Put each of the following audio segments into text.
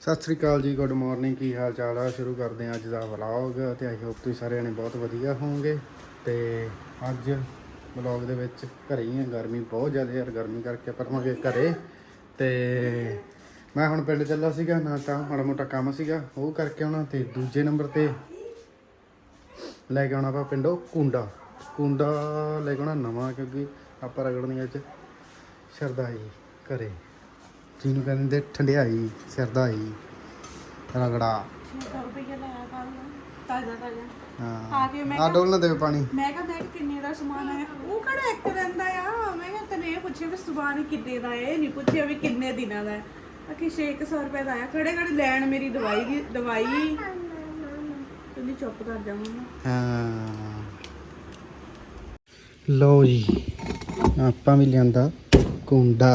ਸਤਿ ਸ੍ਰੀ ਅਕਾਲ ਜੀ good morning ਕੀ ਹਾਲ ਚਾਲ ਆ? ਸ਼ੁਰੂ ਕਰਦੇ ਹਾਂ ਅੱਜ ਦਾ ਵਲੌਗ ਤੇ ਆਈ ਹੋਪ ਤੁਸੀਂ ਸਾਰੇ ਜਣੇ ਬਹੁਤ ਵਧੀਆ ਹੋਵੋਗੇ। ਤੇ ਅੱਜ ਵਲੌਗ ਦੇ ਵਿੱਚ ਘਰੇ ਹੀ ਆ, ਗਰਮੀ ਬਹੁਤ ਜ਼ਿਆਦਾ ਯਾਰ ਗਰਮੀ ਕਰਕੇ ਆਪਾਂ ਰਵਾਂਗੇ ਘਰੇ। ਤੇ ਮੈਂ ਹੁਣ ਪਿੰਡ ਚੱਲਾ ਸੀਗਾ, ਨਾ ਤਾਂ ਮਾੜਾ ਮੋਟਾ ਕੰਮ ਸੀਗਾ, ਉਹ ਕਰਕੇ ਆਉਣਾ ਤੇ ਦੂਜੇ ਨੰਬਰ ਤੇ ਲੈ ਕੇ ਆਉਣਾ ਆਪਾਂ ਪਿੰਡੋਂ ਕੁੰਡਾ। ਕੁੰਡਾ ਲੈ ਕੇ ਆਉਣਾ ਨਵਾਂ, ਕਿਉਂਕਿ ਆਪਾਂ ਰਗੜਨੀ ਅੱਜ ਸ਼ਰਦਾਈ ਘਰੇ। ਜਿਹਨੂੰ ਕਹਿੰਦੇ ਠੰਡਿਆਈ, ਸਰਦਾਈ, ਰਗੜਾ। ਰੁਪਈਆ ਲਾਇਆ ਕੱਲ ਤਾਜ਼ਾ ਤਾਜ਼ਾ ਹਾਂ ਆ ਕੇ ਮੈਂ ਆ ਡੋਲ ਨਾ ਦੇਵੇ ਪਾਣੀ। ਮੈਂ ਕਿਹਾ ਦੇਖ ਕਿੰਨੇ ਦਾ ਸਮਾਨ ਹੈ ਉਹ ਕਿਹੜਾ ਇੱਕ ਦਿਨ ਦਾ ਆ ਮੈਂ ਕਿਹਾ ਤੈਨੂੰ ਇਹ ਪੁੱਛਿਆ ਵੀ ਸਮਾਨ ਕਿੰਨੇ ਦਾ ਹੈ ਇਹ ਨਹੀਂ ਪੁੱਛਿਆ ਵੀ ਕਿੰਨੇ ਦਿਨਾਂ ਦਾ ਹੈ ਅਕੀ 600 ਰੁਪਏ ਦਾ ਆਇਆ ਖੜੇ ਖੜੇ ਲੈਣ ਮੇਰੀ ਦਵਾਈ ਦੀ ਦਵਾਈ ਤੂੰ ਚੁੱਪ ਕਰ ਜਾਵਾਂਗਾ ਹਾਂ। ਲਓ ਜੀ, ਆਪਾਂ ਵੀ ਲਿਆਂਦਾ ਕੁੰਡਾ।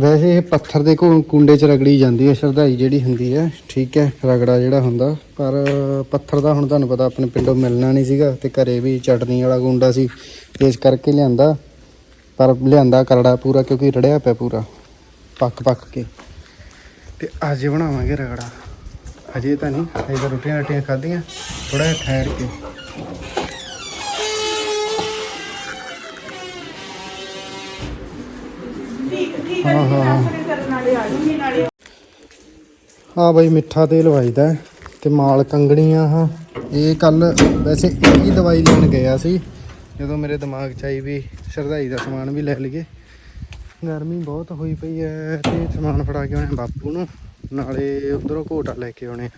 ਵੈਸੇ ਇਹ ਪੱਥਰ ਦੇ ਕੁ- ਕੁੰਡੇ 'ਚ ਰਗੜੀ ਜਾਂਦੀ ਹੈ, ਸ਼ਰਧਾਈ ਜਿਹੜੀ ਹੁੰਦੀ ਹੈ, ਠੀਕ ਹੈ, ਰਗੜਾ ਜਿਹੜਾ ਹੁੰਦਾ, ਪਰ ਪੱਥਰ ਦਾ ਹੁਣ ਤੁਹਾਨੂੰ ਪਤਾ ਆਪਣੇ ਪਿੰਡੋਂ ਮਿਲਣਾ ਨਹੀਂ ਸੀਗਾ ਤੇ ਘਰੇ ਵੀ ਚਟਨੀ ਵਾਲਾ ਕੁੰਡਾ ਸੀ, ਇਸ ਕਰਕੇ ਲਿਆਂਦਾ, ਪਰ ਲਿਆਂਦਾ ਕਰੜਾ ਪੂਰਾ ਕਿਉਂਕਿ ਰੜਿਆ ਪਿਆ ਪੂਰਾ, ਪੱਕ ਪੱਕ ਕੇ। ਤੇ ਅੱਜ ਬਣਾਵਾਂਗੇ ਰਗੜਾ। ਅਜੇ ਤਾਂ ਨਹੀਂ, ਅਜੇ ਤਾਂ ਰੋਟੀਆਂ ਰੋਟੀਆਂ ਖਾਧੀਆਂ ਥੋੜਾ ਜਿਹਾ ਠਹਿਰ ਕੇ। ਹਾਂ ਹਾਂ। ਹੈ ਜੀ ਮੈਂ ਆ ਬਈ ਮਿੱਠਾ ਤੇਲ ਵਜਦਾ ਹੈ ਤੇ ਮਾਲ ਕੰਗਣੀਆਂ, ਹਾਂ। ਇਹ ਕੱਲ ਵੈਸੇ ਇਹੀ ਦਵਾਈ ਲੈਣ ਗਿਆ ਸੀ, ਜਦੋਂ ਮੇਰੇ ਦਿਮਾਗ 'ਚ ਆਈ ਵੀ ਸ਼ਰਧਾਈ ਦਾ ਸਮਾਨ ਵੀ ਲੈ ਲਈਏ। ਗਰਮੀ ਬਹੁਤ ਹੋਈ ਪਈ ਹੈ ਤੇ ਸਮਾਨ ਫੜਾ ਕੇ ਆਉਣੇ ਬਾਪੂ ਨੂੰ, ਨਾਲੇ ਉਧਰੋਂ ਘੋਟਾ ਲੈ ਕੇ ਆਉਣੇ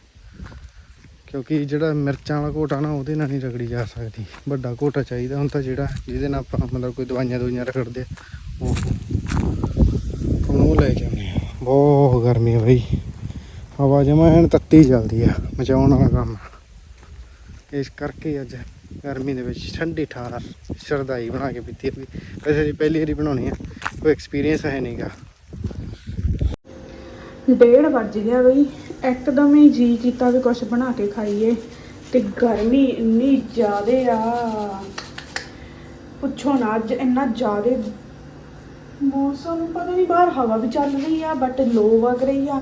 ਕਿਉਂਕਿ ਜਿਹੜਾ ਮਿਰਚਾਂ ਵਾਲਾ ਘੋਟਾ ਨਾ, ਉਹਦੇ ਨਾਲ ਨਹੀਂ ਰਗੜੀ ਜਾ ਸਕਦੀ। ਵੱਡਾ ਘੋਟਾ ਚਾਹੀਦਾ ਹੁਣ ਤਾਂ ਜਿਹੜਾ, ਜਿਹਦੇ ਨਾਲ ਆਪਾਂ ਮਤਲਬ ਕੋਈ ਦਵਾਈਆਂ ਦਵਾਈਆਂ ਰਗੜਦੇ ਉਹ ਲੈ ਕੇ ਆਉਣੇ ਆ। ਬਹੁਤ ਗਰਮੀ ਹੈ ਬਈ। ਹਵਾ ਜਮਾ ਤੱਤੀ ਚੱਲਦੀ ਆ, ਮਚਾਉਣ ਵਾਲਾ ਕੰਮ। ਇਸ ਕਰਕੇ ਅੱਜ ਗਰਮੀ ਦੇ ਵਿੱਚ ਠੰਡੀ ਠਾਰ ਸ਼ਰਦਾਈ ਬਣਾ ਕੇ ਪੀਤੀ ਵੀ ਵੈਸੇ ਜੀ ਪਹਿਲੀ ਵਾਰੀ ਬਣਾਉਣੀ ਆ, ਕੋਈ ਐਕਸਪੀਰੀਅੰਸ ਹੈ ਨਹੀਂਗਾ ਡੇਢ ਵੱਜ ਗਿਆ ਬਈ। ਇੱਕਦਮ ਹੀ ਜੀ ਕੀਤਾ ਵੀ ਕੁਝ ਬਣਾ ਕੇ ਖਾਈਏ। ਤੇ ਗਰਮੀ ਇੰਨੀ ਜ਼ਿਆਦੇ ਆ। ਪੁੱਛੋ ਨਾ, ਅੱਜ ਇੰਨਾ ਜ਼ਿਆਦੇ ਮੌਸਮ ਪਤਾ ਨਹੀਂ ਬਾਹਰ ਹਵਾ ਵੀ ਚੱਲ ਰਹੀ ਆ ਬਟ ਲੋ ਵਗ ਰਹੀ ਆ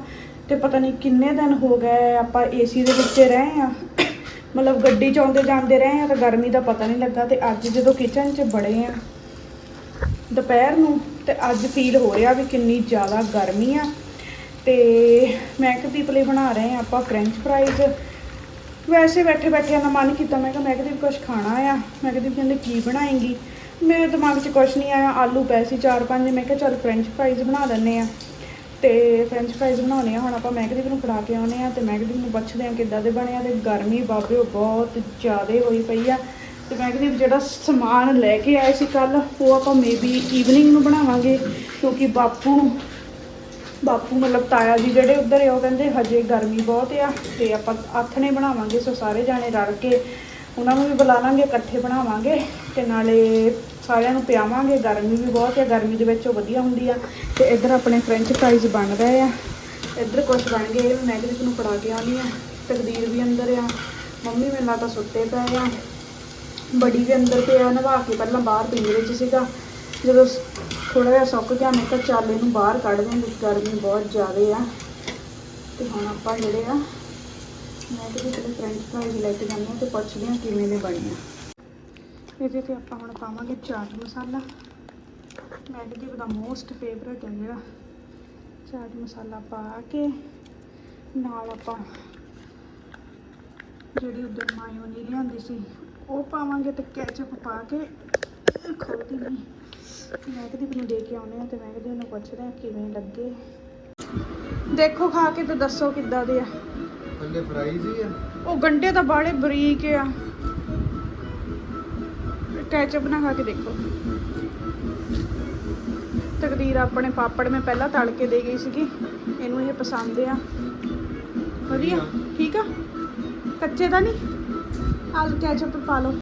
ਤੇ ਪਤਾ ਨਹੀਂ ਕਿੰਨੇ ਦਿਨ ਹੋ ਗਏ ਆਪਾਂ ਏਸੀ ਦੇ ਵਿੱਚ ਰਹੇ ਆ। ਮਤਲਬ ਗੱਡੀ ਚ ਆਉਂਦੇ ਜਾਂਦੇ ਰਹੇ ਆ ਤਾਂ ਗਰਮੀ ਦਾ ਪਤਾ ਨਹੀਂ ਲੱਗਾ ਤੇ ਅੱਜ ਜਦੋਂ ਕਿਚਨ 'ਚ ਬੜੇ ਆ ਦੁਪਹਿਰ ਨੂੰ ਤੇ ਅੱਜ ਫੀਲ ਹੋ ਰਿਹਾ ਵੀ ਕਿੰਨੀ ਜ਼ਿਆਦਾ ਗਰਮੀ ਆ ਤੇ ਮੈਕਦੀਪ ਪੀਪਲੇ ਬਣਾ ਰਹੇ ਆ ਆਪਾਂ ਫ੍ਰੈਂਚ ਫਰਾਈਜ਼ ਵੈਸੇ ਬੈਠੇ ਬੈਠੇ ਦਾ ਮਨ ਕੀਤਾ, ਮੈਂ ਕਿਹਾ ਮੈਕਦੀਪ ਕੁਝ ਖਾਣਾ ਆ। ਮੈਂ ਮੈਕਦੀਪ ਕਹਿੰਦੇ ਕੀ ਬਣਾਏਂਗੀ? ਮੇਰੇ ਦਿਮਾਗ 'ਚ ਕੁਝ ਨਹੀਂ ਆਇਆ, ਆਲੂ ਪਏ ਸੀ ਚਾਰ ਪੰਜ, ਮੈਂ ਕਿਹਾ ਚੱਲ ਫ੍ਰੈਂਚ ਫਰਾਈਜ਼ ਬਣਾ ਲੈਂਦੇ ਆ ਤੇ ਫ੍ਰੈਂਚ ਫਰਾਈਜ਼ ਬਣਾਉਣੇ ਆ, ਹੁਣ ਆਪਾਂ ਮੈਕਦੀਪ ਨੂੰ ਫੜਾ ਕੇ ਆਉਣੇ ਆ ਤੇ ਮੈਕਦੀਪ ਨੂੰ ਪੁੱਛਦੇ ਆ ਕਿੱਦਾਂ ਦੇ ਬਣੇ ਆ ਤੇ ਗਰਮੀ ਬਾਬੇ, ਉਹ ਬਹੁਤ ਜ਼ਿਆਦਾ ਹੋਈ ਪਈ ਆ। ਤੇ ਮੈਕਦੀਪ ਜਿਹੜਾ ਸਮਾਨ ਲੈ ਕੇ ਆਏ ਸੀ ਕੱਲ ਉਹ ਆਪਾਂ ਮੇਬੀ ਈਵਨਿੰਗ ਨੂੰ ਬਣਾਵਾਂਗੇ, ਕਿਉਂਕਿ ਬਾਪੂ ਬਾਪੂ ਮਤਲਬ ਤਾਇਆ ਜੀ ਜਿਹੜੇ ਉੱਧਰ ਆ, ਉਹ ਕਹਿੰਦੇ ਹਜੇ ਗਰਮੀ ਬਹੁਤ ਆ ਤੇ ਆਪਾਂ ਆਥਣੇ ਬਣਾਵਾਂਗੇ, ਸੋ ਸਾਰੇ ਜਾਣੇ ਰਲ ਕੇ ਉਹਨਾਂ ਨੂੰ ਵੀ ਬੁਲਾ ਲਾਂਗੇ, ਇਕੱਠੇ ਬਣਾਵਾਂਗੇ ਤੇ ਨਾਲੇ ਸਾਰਿਆਂ ਨੂੰ ਪਿਆਵਾਂਗੇ। ਗਰਮੀ ਵੀ ਬਹੁਤ ਆ, ਗਰਮੀ ਦੇ ਵਿੱਚ ਉਹ ਵਧੀਆ ਹੁੰਦੀ ਆ। ਤੇ ਇੱਧਰ ਆਪਣੇ ਫ੍ਰੈਂਚ ਫਰਾਈਜ਼ ਬਣ ਰਹੇ ਆ। ਇੱਧਰ ਕੁਝ ਬਣ ਗਏ, ਇਹ ਮੈਂ ਕਿਸ ਨੂੰ ਫੜਾ ਕੇ ਆਉਣੀ ਆ। ਤਕਦੀਰ ਵੀ ਅੰਦਰ ਆ। ਮੰਮੀ ਮੇਰੇ ਨਾਲ ਤਾਂ ਸੁੱਤੇ ਪਏ ਆ। ਬੜੀ ਵੀ ਅੰਦਰ ਪਿਆ, ਨਵਾ ਕੇ ਪਹਿਲਾਂ ਬਾਹਰ ਪਿੰਜਰੇ ਵਿੱਚ ਸੀਗਾ। ਜਦੋਂ ਥੋੜਾ ਜਿਹਾ ਸੁੱਕ ਗਿਆ, ਮੈਂ ਕਿਹਾ ਚੱਲ ਇਹਨੂੰ ਬਾਹਰ ਕੱਢ ਦਿੰਦੇ, ਗਰਮੀ ਬਹੁਤ ਜ਼ਿਆਦਾ ਆ। ਤੇ ਹੁਣ ਆਪਾਂ ਜਿਹੜੇ ਆ ਮੈਂ ਕਿਹਾ ਚਲੋ ਫ੍ਰੈਂਚ ਫਰਾਈਜ਼ ਲੈ ਕੇ ਜਾਂਦੇ ਹਾਂ ਤੇ ਪੁੱਛਦੇ ਹਾਂ ਕਿਵੇਂ ਦੇ ਬਣੇ ਆ। ਇਹਦੇ ਤੇ ਆਪਾਂ ਹੁਣ ਪਾਵਾਂਗੇ ਚਾਟ ਮਸਾਲਾ। ਮੈਗਦੀਪ ਦਾ ਮੋਸਟ ਫੇਵਰਟ ਹੈ ਜਿਹੜਾ ਚਾਟ ਮਸਾਲਾ ਪਾ ਕੇ ਨਾਲ ਆਪਾਂ ਜਿਹੜੀ ਉਧਰ ਮਾਇਓਨੀ ਲਿਆਂਦੀ ਸੀ, ਉਹ ਪਾਵਾਂਗੇ ਤੇ ਕੈਚਅਪ ਪਾ ਕੇ ਖੋਲਦੀ ਨਹੀਂ ਮੈਗਦੀਪ ਨੂੰ ਦੇ ਕੇ ਆਉਣੇ ਆ ਤੇ ਮੈਗਦੀਪ ਨੂੰ ਪੁੱਛਦੇ ਆ ਕਿਵੇਂ ਲੱਗੇ। ਦੇਖੋ ਖਾ ਕੇ ਤੇ ਦੱਸੋ ਕਿੱਦਾਂ ਦੇ ਆ। ਥੱਲੇ ਫਰਾਈਜ਼ ਹੀ ਆ ਉਹ ਗੰਡੇ ਤਾਂ ਬਾੜੇ ਬਰੀਕ ਆ। ਕੈਚਅਪ ਨਾ ਖਾ ਕੇ ਦੇਖੋ। ਤਕਦੀਰ ਆਪਣੇ ਪਾਪੜ ਮੈਂ ਪਹਿਲਾਂ ਤਲ ਕੇ ਦੇ ਗਈ ਸੀਗੀ। ਇਹਨੂੰ ਇਹ ਪਸੰਦ ਆ। ਵਧੀਆ ਠੀਕ ਆ? ਕੱਚੇ ਤਾਂ ਨਹੀਂ? ਆਲ ਕੈਚਅਪ ਪਾ ਲਓ।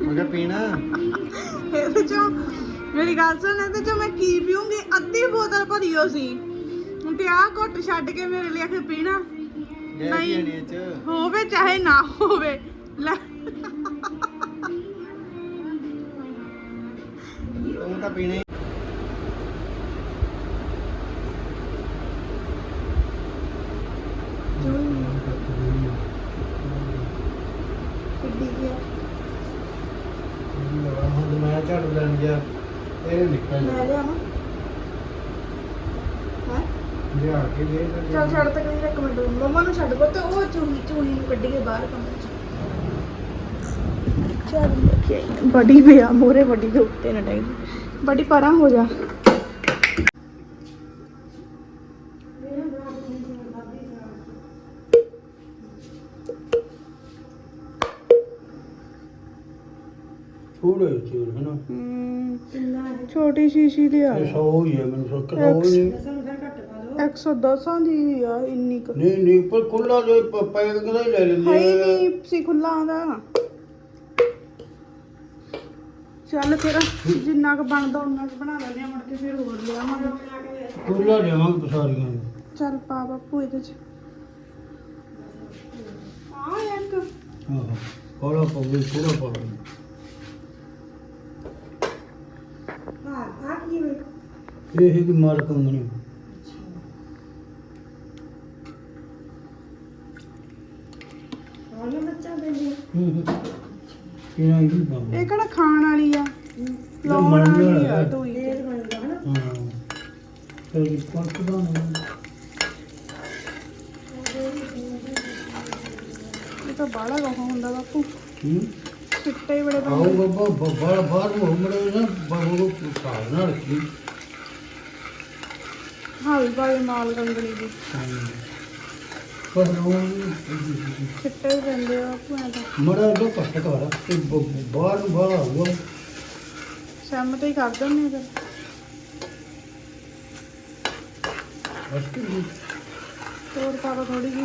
ਮੈਂ ਕਿਹਾ ਪੀਣਾ? ਇਹਦੇ ਚੋਂ ਮੇਰੀ ਗੱਲ ਸੁਣ ਇਹਦੇ ਚੋਂ ਮੈਂ ਕੀ ਪੀਉਂਗੀ ਅੱਧੀ ਬੋਤਲ ਭਰੀ ਹੋ ਸੀ। ਆਹ ਘੁੱਟ ਛੱਡ ਕੇ ਮੇਰੇ ਲਈ ਆਖੇ ਪੀਣਾ। ਨਹੀਂ। ਹੋਵੇ ਚਾਹੇ ਨਾ ਹੋਵੇ। ਲੈ। ਤੂੰ ਤਾਂ ਪੀਣਾ ਹੀ ਗਿਆ ਹੁਣ ਮੈਂ ਝਾੜੂ ਲੈਣ ਗਿਆ ਇਹ ਨਿਕਲ ਮੈਂ ਲਿਆਵਾਂ ਹਾਂ ਲਿਆ ਕੇ ਦੇ ਚੱਲ ਛੱਡ ਤੱਕ ਨਹੀਂ ਇੱਕ ਮਿੰਟ ਮੰਮਾ ਨੂੰ ਛੱਡ ਕੋ ਤੇ ਉਹ ਚੂਹੀ ਚੂਹੀ ਨੂੰ ਕੱਢੀਏ ਬਾਹਰ ਕਮਰੇ ਚ ਚੱਲ ਦੇਖਿਆ ਬੜੀ ਪਿਆ ਮੋਰੇ ਵੱਡੀ ਦੇ ਉੱਤੇ ਨਾ ਡਾਈ ਬੜੀ ਪਰਾਂ ਹੋ ਜਾ। ਥੋੜਾ ਹੈ ਨਾ? ਹਮ, ਛੋਟੀ ਸ਼ੀਸ਼ੀ ਦੀ ਆ ਇਹ 100 ਹੀ ਹੈ ਮੈਨੂੰ ਸੌ ਹੀ ਨਹੀਂ 110 ਦੀ ਆ ਇੰਨੀ ਕੁ। ਨਹੀਂ ਨਹੀਂ ਪਰ ਖੁੱਲਾ ਜੋ ਪ- ਪੈਕ ਕਿਹਦਾ ਹੀ ਲੈ ਹੈ ਲੈਂਦੇ ਹੀ ਆ। ਨਹੀਂ ਸੀ ਖੁੱਲਾ ਆਉਂਦਾ ਚੱਲ ਫਿਰ ਜਿੰਨਾ ਕੁ ਬਣਦਾ ਉਹਨਾਂ ਕੁ ਬਣਾ ਲੈਂਦੇ ਆ ਮੁੜ ਕੇ ਫਿਰ ਹੋਰ ਲਿਆਵਾਂਗੇ। ਖੁੱਲਾ ਲਿਆਵਾਂਗੇ ਪਸਾਰੀਆਂ ਨੂੰ। ਚੱਲ ਪਾ ਬਾਪੂ ਇਹਦੇ ਚ। ਆ ਇੱਕ। ਆਹੋ ਥੋੜਾ ਪਾਵੇ ਥੋੜਾ ਪਾਵੇ ਇਹ ਹੈ ਕਿ ਮਾਰ ਕੰਗਣੀ ਹੂੰ ਹੂੰ ਕਿਹਨਾਂ ਹੀ ਪਾਵੇ ਇਹ ਕਿਹੜਾ ਖਾਣ ਵਾਲੀ ਆ? ਲਾਉਣ ਬਣਨ ਵਾਲੀ ਵਾਲਾ ਆ ਹੈ। ਟੋਈ ਤੇ। ਹਾਂ। ਤੇ ਪੰਪ ਦਾ ਨਾ ਇਹ ਤਾਂ ਬਾਹਲਾ ਗਾਹ ਹੁੰਦਾ ਬਾਪੂ। ਹੂੰ? ਚਿੱਟੇ ਹੀ ਬੜੇ ਆਓ ਬਣਦੇ ਬਾਬਾ ਬਾਹਰ ਬਾਹਰ ਨੂੰ ਹਮੜੇ ਨਾ ਬਾਬੂ ਨੂੰ ਖਾਲ ਨਾ ਰੱਖੀ। ਹਾਵੀ ਭਾਵੇਂ ਮਾਲ ਰੰਗਣੀ ਦੀ। ਹੀ। ਮੜਾ ਕਰ ਤੇ ਬਾਹਰ ਨੂੰ ਬਾਹਰ ਸੈਮ ਤੇ ਹੀ ਕਰ ਫਿਰ। ਬਸ ਕਿ ਤੋੜ ਪਾ ਦੋ ਥੋੜੀ ਜੀ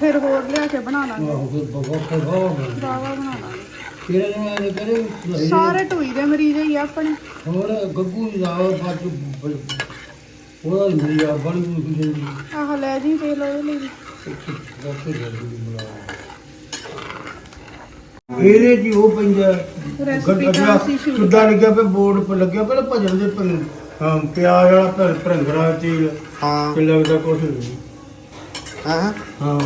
ਫਿਰ ਹੋਰ ਲਿਆ ਕੇ ਬਣਾ ਲਾਂਗੇ। ਆਹੋ ਫਿਰ ਬਾਵਾ ਬਣਾ ਲਾਂਗੇ। ਨੂੰ ਕਰੇ ਸਾਰੇ ਟੂਈ ਦੇ ਮਰੀਜ਼ ਹੀ ਆ ਆਪਣੇ। ਹੋਰ ਗੱਗੂ ਦਾ ਬਾਤ ਉਹਦਾ ਮੇਰੀ ਆ ਬੜੀ ਮੁਸ਼ਕਿਲ ਦੀ ਆਹ ਲੈ ਜੀ ਤੇਲ ਉਹਦੇ ਲਈ। ਡਾਕਟਰ ਜਲਦੀ ਇਹਦੇ ਜੀ ਉਹ ਤਾਂ ਅਸੀਂ ਸ਼ੁਰੂ ਕਿੱਦਾਂ ਲੱਗਿਆ ਪਿਆ ਬੋਰਡ 'ਤੇ ਲੱਗਿਆ? ਪਹਿਲਾਂ ਭਜਨ ਦੇ ਹਾਂ ਪਿਆਜ਼ ਵਾਲਾ ਭਰ ਭਰੰਗਰਾ ਤੇਲ। ਹਾਂ। ਤੇ ਲੱਗਦਾ ਕੁਛ ਨਹੀਂ। ਹਾਂ? ਹਾਂ।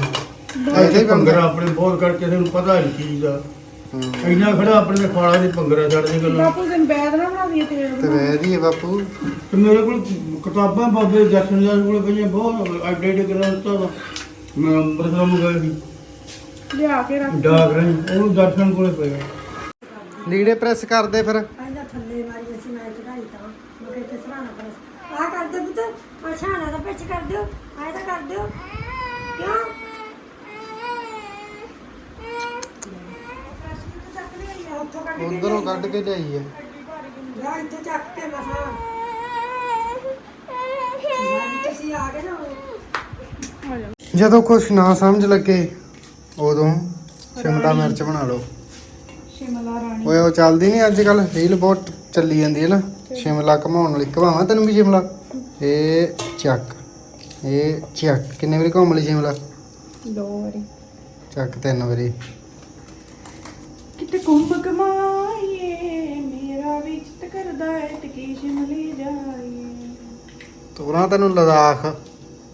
ਇਹਦੇ ਭੰਗਰਾ ਆਪਣੇ ਬਹੁਤ ਕਰਕੇ ਸਾਨੂੰ ਪਤਾ ਨਹੀਂ ਚੀਜ਼ ਦਾ ਇੰਨਾ ਖੜਾ ਆਪਣੇ ਦੇ ਖਾਲਾ ਦੇ ਭੰਗਰਾ ਛੱਡ ਦੇ ਗੱਲਾਂ। ਬਾਪੂ ਦਿਨ ਬੈਦ ਨਾ ਬਣਾ ਦਈਏ ਤੇਲ ਤੇ ਵੈਦੀ ਹੈ ਬਾਪੂ। ਤੇ ਮੇਰੇ ਕੋਲ ਕਿਤਾਬਾਂ ਬਾਬੇ ਦਰਸ਼ਨ ਦਾਸ ਕੋਲ ਪਈਆਂ ਬਹੁਤ ਐਡੇ ਐਡੇ ਗ੍ਰੰਥ ਤਾਂ ਮੈਂ ਅੰਮ੍ਰਿਤਸਰ ਨੂੰ ਗਏ ਸੀ। ਲਿਆ ਕੇ ਰੱਖ। ਡਾਕ ਰਹੀ ਉਹਨੂੰ ਦਰਸ਼ਨ ਕੋਲੇ ਪਿਆ ਲੀੜੇ ਪ੍ਰੈਸ ਕਰਦੇ ਫਿਰ। ਪਹਿਲਾਂ ਥੱਲੇ ਮਾਰੀ ਅਸੀਂ ਮੈਂ ਚੜਾਈ ਤਾਂ। ਮੈਂ ਕਿਹਾ ਸਰਾਣਾ ਪਰ ਆ ਕਰ ਦਿਓ ਪੁੱਤ ਆ ਛਾਣਾ ਦਾ ਪਿੱਛ ਕਰ ਦਿਓ ਆਏ ਤਾਂ ਕਰ ਦਿਓ। ਕਿਉਂ? ਉੱਥੋਂ ਕੱਢ ਕੇ ਉਧਰੋਂ ਕੱਢ ਕੇ ਲਿਆਈ ਹੈ ਲਿਆ ਇੱਥੇ ਚੱਕ ਕੇ ਮਸਾਂ ਯਾਰ ਤੁਸੀਂ ਆ ਗਏ ਨਾ ਆ ਜਾ ਜਦੋਂ ਕੁਛ ਨਾ ਸਮਝ ਲੱਗੇ ਉਦੋਂ ਸ਼ਿਮਲਾ ਮਿਰਚ ਬਣਾ ਲਓ। ਸ਼ਿਮਲਾ ਰਾਣੀ। ਓਏ ਉਹ ਚੱਲਦੀ ਨਹੀਂ ਅੱਜ ਕੱਲ ਰੀਲ ਬਹੁਤ ਚੱਲੀ ਜਾਂਦੀ ਹੈ ਨਾ। ਸ਼ਿਮਲਾ ਘਮਾਉਣ ਵਾਲੀ। ਘਮਾਵਾਂ ਤੈਨੂੰ ਵੀ ਸ਼ਿਮਲਾ? ਇਹ ਚੱਕ। ਇਹ ਚੱਕ। ਕਿੰਨੇ ਵਾਰੀ ਘੁੰਮ ਲਈ ਸ਼ਿਮਲਾ? ਦੋ ਵਾਰੀ। ਚੱਕ ਤਿੰਨ ਵਾਰੀ। ਕਿਤੇ ਕੁੰਭ ਕਮਾਈਏ ਮੇਰਾ ਵੀ ਚਿੱਤ ਕਰਦਾ ਏ ਟਕੀ ਸ਼ਿਮਲੇ ਜਾਈਏ। ਤੋਰਾਂ ਤੈਨੂੰ ਲਦਾਖ।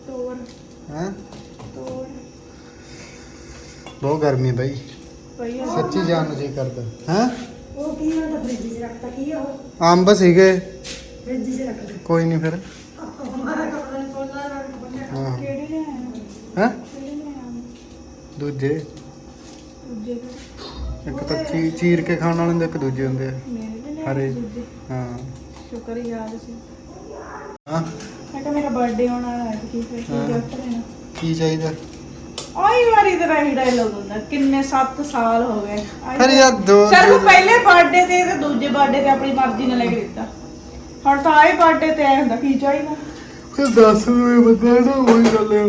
ਤੋੜ ਹੈ? ਤੋੜ ਬਹੁਤ ਗਰਮੀ ਬਈ। ਸੱਚੀ ਜਾਨ ਨੂੰ ਜੀ ਕਰਦਾ। ਹੈ? ਉਹ ਕੀ ਆ ਤਾਂ ਫ੍ਰਿਜ 'ਚ ਰੱਖਤਾ ਕੀ ਆ ਉਹ? ਅੰਬ ਸੀਗੇ। ਫ੍ਰਿਜ 'ਚ ਰੱਖ ਦੇ ਕੋਈ ਨਹੀਂ ਫਿਰ। ਹਮਾਰਾ ਕਪੜਾ ਨਹੀਂ ਖੋਲਣਾ ਰੱਖ ਬੰਨਿਆ। ਹਾਂ। ਕਿਹੜੇ ਲਿਆਇਆ ਹੈ? ਕਿਹੜੇ ਦੂਜੇ। ਦੂਜੇ? ਇੱਕ ਤਾਂ ਚੀ- ਚੀਰ ਕੇ ਖਾਣ ਵਾਲੇ ਹੁੰਦੇ ਇੱਕ ਦੂਜੇ ਹੁੰਦੇ ਆ। ਮੇਰੇ ਹਰੇ। ਦੂਜੇ। ਹਾਂ। ਸ਼ੁਕਰ ਹੀ ਯਾਦ ਸੀ। ਹਾਂ। ਮੈਂ ਕਿਹਾ ਮੇਰਾ ਬਰਥਡੇ ਆਉਣ ਵਾਲਾ ਹੈ ਕਿ ਫਿਰ ਹਾਂ। ਕੀ ਗਿਫਟ ਦੇਣਾ? ਕੀ ਚਾਹੀਦਾ? ਆਈ ਵਾਰੀ ਤੇ ਰਹੀ ਡਾਇਲੋਗ ਹੁੰਦਾ ਕਿੰਨੇ 7 ਸਾਲ ਹੋ ਗਏ। ਫਿਰ ਯਾਰ ਦੋ ਸਿਰਫ ਪਹਿਲੇ ਬਰਥਡੇ ਤੇ ਤੇ ਦੂਜੇ ਬਰਥਡੇ ਤੇ ਆਪਣੀ ਮਰਜ਼ੀ ਨਾਲ ਲੈ ਕੇ ਦਿੱਤਾ ਹੁਣ ਤਾਂ ਆਏ ਬਰਥਡੇ ਤੇ ਆਇਆ ਹੁੰਦਾ ਕੀ ਚਾਹੀਦਾ? ਫਿਰ ਦੱਸ ਵੀ ਬੰਦਾ ਨਾ ਉਹੀ ਗੱਲ ਹੈ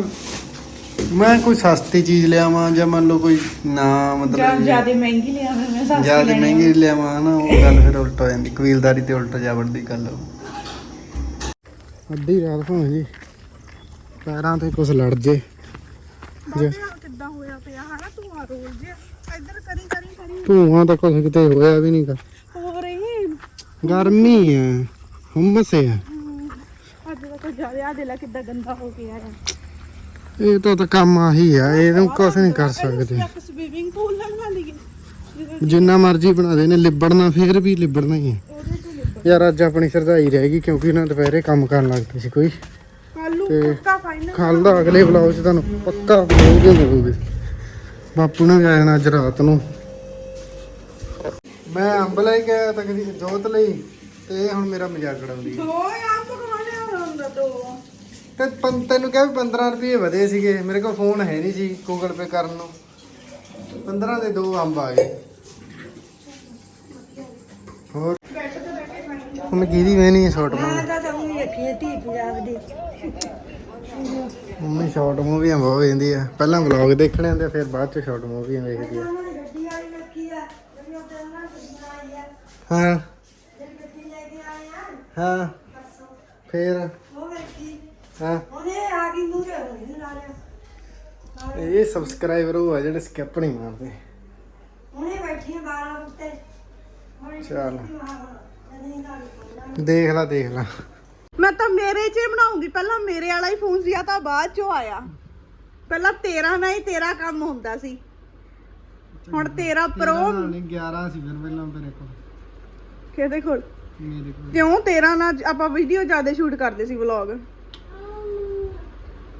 ਮੈਂ ਕੋਈ ਸਸਤੀ ਚੀਜ਼ ਲਿਆਵਾਂ ਜਾਂ ਮੰਨ ਲਓ ਕੋਈ ਨਾ ਜਾਂ ਮਤਲਬ ਜ਼ਿਆਦਾ ਮਹਿੰਗੀ ਲਿਆ ਮੈਂ ਸਸਤੀ ਜ਼ਿਆਦਾ ਲੈਣੀ ਮਹਿੰਗੀ ਲਿਆਵਾਂ ਨਾ ਉਹ ਗੱਲ ਫਿਰ ਉਲਟ ਹੋ ਜਾਂਦੀ ਕਬੀਲਦਾਰੀ ਤੇ ਉਲਟ ਜਾ ਵੜਦੀ ਗੱਲ ਅੱਧੀ ਰਾਤ ਭਾਵੇਂ ਜੀ ਪੈਰਾਂ ਤੇ ਕੁਝ ਲੜ ਜੇ। ਜੇ ਕਿੱਦਾਂ ਹੋਇਆ ਪਿਆ ਹਨਾ ਤੂੰ ਆ ਰੋਲ ਜੇ ਇੱਧਰ ਕਰੀ ਕਰੀ ਕਰੀ। ਧੂਆਂ ਤਾਂ ਕੁਝ ਕਿਤੇ ਹੋਇਆ ਵੀ ਨਹੀਂਗਾ ਹੋ ਰਹੀ ਗਰਮੀ ਆ ਹੁਮਸ ਆ ਅੱਜ ਦਾ ਤਾਂ ਜ਼ਿਆਦਾ ਆ ਦੇ ਲੈ ਕਿੱਦਾਂ ਗੰਦਾ ਹੋ ਗਿਆ ਹੈ ਇਹ ਤਾਂ ਤਾਂ ਕੰਮ ਆਹੀ ਆ ਇਹਨੂੰ ਕੁਝ ਨਹੀਂ ਕਰ ਸਕਦੇ। ਸਵੀਮਿੰਗ ਪੂਲ ਲਈਏ। ਜਿੰਨਾ ਮਰਜ਼ੀ ਬਣਾ ਦੇ ਨੇ ਲਿਬੜਨਾ ਫੇਰ ਵੀ ਲਿਬੜਨਾ ਹੀ ਤੋਂ ਯਾਰ ਅੱਜ ਆਪਣੀ ਸਰਦਾਈ ਰਹਿ ਗਈ ਕਿਉਂਕਿ ਨਾ ਦੁਪਹਿਰੇ ਕੰਮ ਕਰਨ ਲੱਗ ਪਈ ਸੀ ਕੋਈ। ਕੱਲੂ ਤੇ ਦਾ ਅਗਲੇ ਵਲੌਗ 'ਚ ਤੁਹਾਨੂੰ ਪੱਕਾ ਮਿਲੂਗੇ ਮਿਲੂਗੇ। ਬਾਪੂ ਨੇ ਗਿਆ ਜਾਣਾ ਅੱਜ ਰਾਤ ਨੂੰ। ਮੈਂ ਅੰਬ ਲੈ ਕੇ ਆਇਆ ਤੱਕ ਜੋਤ ਲਈ ਤੇ ਇਹ ਹੁਣ ਮੇਰਾ ਮਜ਼ਾਕ ਉਡਾਉਂਦੀ ਦੋ ਆਪ ਖਾਣੇ ਹੁੰਦਾ ਦੋ। ਤੇ ਪੰ- ਤੈਨੂੰ ਕਿਹਾ ਵੀ 15 ਰੁਪਏ ਵਧੇ ਸੀਗੇ ਮੇਰੇ ਕੋਲ ਫੋਨ ਹੈ ਨਹੀਂ ਸੀ ਗੂਗਲ ਪੇ ਕਰਨ ਨੂੰ। 15 ਦੇ ਦੋ ਅੰਬ ਆ ਗਏ। ਹੋਰ? ਹੁਣ ਕਿਹਦੀ ਵੇਣੀ ਸ਼ਾਰਟ ਮੈਂ ਮੂਵੀ ਤਾਂ ਤਾਂ ਉਹੀ ਵੇਖੀ ਹੈ ਧੀ ਪੰਜਾਬ ਦੀ। ਮੰਮੀ ਸ਼ਾਰਟ ਮੂਵੀਆਂ ਬਹੁਤ ਵੇਂਦੀ ਆ। ਪਹਿਲਾਂ ਵਲੌਗ ਦੇਖਣੇ ਹੁੰਦੇ ਆ, ਫਿਰ ਬਾਅਦ ਚ ਸ਼ਾਰਟ ਮੂਵੀਆਂ ਵੇਖਦੀ ਆ। ਉਹਨਾਂ ਨੇ ਗੱਡੀ ਵਾਲੀ ਵੇਖੀ ਆ ਜਿਹੜੀ ਉਹਦੇ ਨਾਲ ਗੱਡੀ ਬਣਾਈ ਆ। ਹਾਂ। ਜਿਹੜੀ ਗੱਡੀ ਲੈ ਕੇ ਆਏ ਆ। ਹਾਂ। ਫਿਰ? ਹਾਂ। ਉਹਨੇ ਆ ਗਈ ਮੂਰੇ ਉਹਨੇ ਲਾ ਲਿਆ। ਇਹ ਸਬਸਕ੍ਰਾਈਬਰ ਉਹ ਆ ਜਿਹੜੇ ਸਕਿਪ ਨਹੀਂ ਮਾਰਦੇ। ਉਹਨੇ ਬੈਠੀ ਆ 12 ਉੱਤੇ। ਉਹਨੇ ਚੱਲ। ਨਹੀਂ ਨਾਲ ਦੇਖ ਲੈ ਦੇਖ ਲੈ। ਮੈਂ ਤਾਂ ਮੇਰੇ 'ਚ ਹੀ ਬਣਾਉਂਗੀ। ਪਹਿਲਾਂ ਮੇਰੇ ਵਾਲਾ ਹੀ ਫੋਨ ਸੀ ਆ ਤਾਂ ਬਾਅਦ 'ਚੋਂ ਆਇਆ। ਪਹਿਲਾਂ ਤੇਰਾ ਨਾਲ ਹੀ ਤੇਰਾ ਕੰਮ ਹੁੰਦਾ ਸੀ। ਹੁਣ ਤੇਰਾ ਪ੍ਰੋ ਨਹੀਂ 11 ਸੀ ਫਿਰ ਪਹਿਲਾਂ ਤੇਰੇ ਕੋਲ। ਕਿਹਦੇ ਕੋਲ? ਮੇਰੇ ਕੋਲ। ਕਿਉਂ? ਤੇਰਾ ਨਾਲ ਆਪਾਂ ਵੀਡੀਓ ਜ਼ਿਆਦਾ ਸ਼ੂਟ ਕਰਦੇ ਸੀ ਵਲੌਗ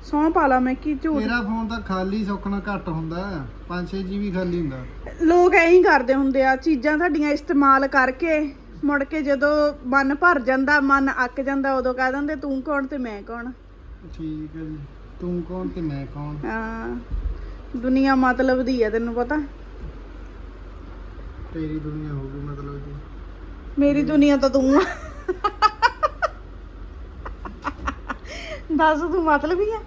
ਸੌਂ ਪਾਲਾ ਮੈਂ ਕੀ ਝੂਠ ਮੇਰਾ ਫੋਨ ਤਾਂ ਖਾਲੀ ਸੁੱਕਣਾ ਘੱਟ ਹੁੰਦਾ 5-6 GB ਖਾਲੀ ਹੁੰਦਾ। ਲੋਕ ਐਂ ਹੀ ਕਰਦੇ ਹੁੰਦੇ ਆ ਚੀਜ਼ਾਂ ਤੁਹਾਡੀਆਂ ਇਸਤੇਮਾਲ ਕਰਕੇ ਮੁੜ ਕੇ ਜਦੋਂ ਮਨ ਭਰ ਜਾਂਦਾ ਮਨ ਅੱਕ ਜਾਂਦਾ ਉਦੋਂ ਕਹਿ ਦਿੰਦੇ ਤੂੰ ਕੌਣ ਤੇ ਮੈਂ ਕੌਣ? ਠੀਕ ਹੈ ਜੀ। ਤੂੰ ਕੌਣ ਤੇ ਮੈਂ ਕੌਣ? ਹਾਂ। ਦੁਨੀਆ ਮਤਲਬ ਦੀ ਆ ਤੈਨੂੰ ਪਤਾ। ਤੇਰੀ ਦੁਨੀਆ ਹੋਊਗੀ ਮਤਲਬ ਜੀ ਮੇਰੀ ਦੁਨੀਆ ਤਾਂ ਤੂੰ ਆ। ਦੱਸ ਤੂੰ ਮਤਲਬ ਹੀ ਆ।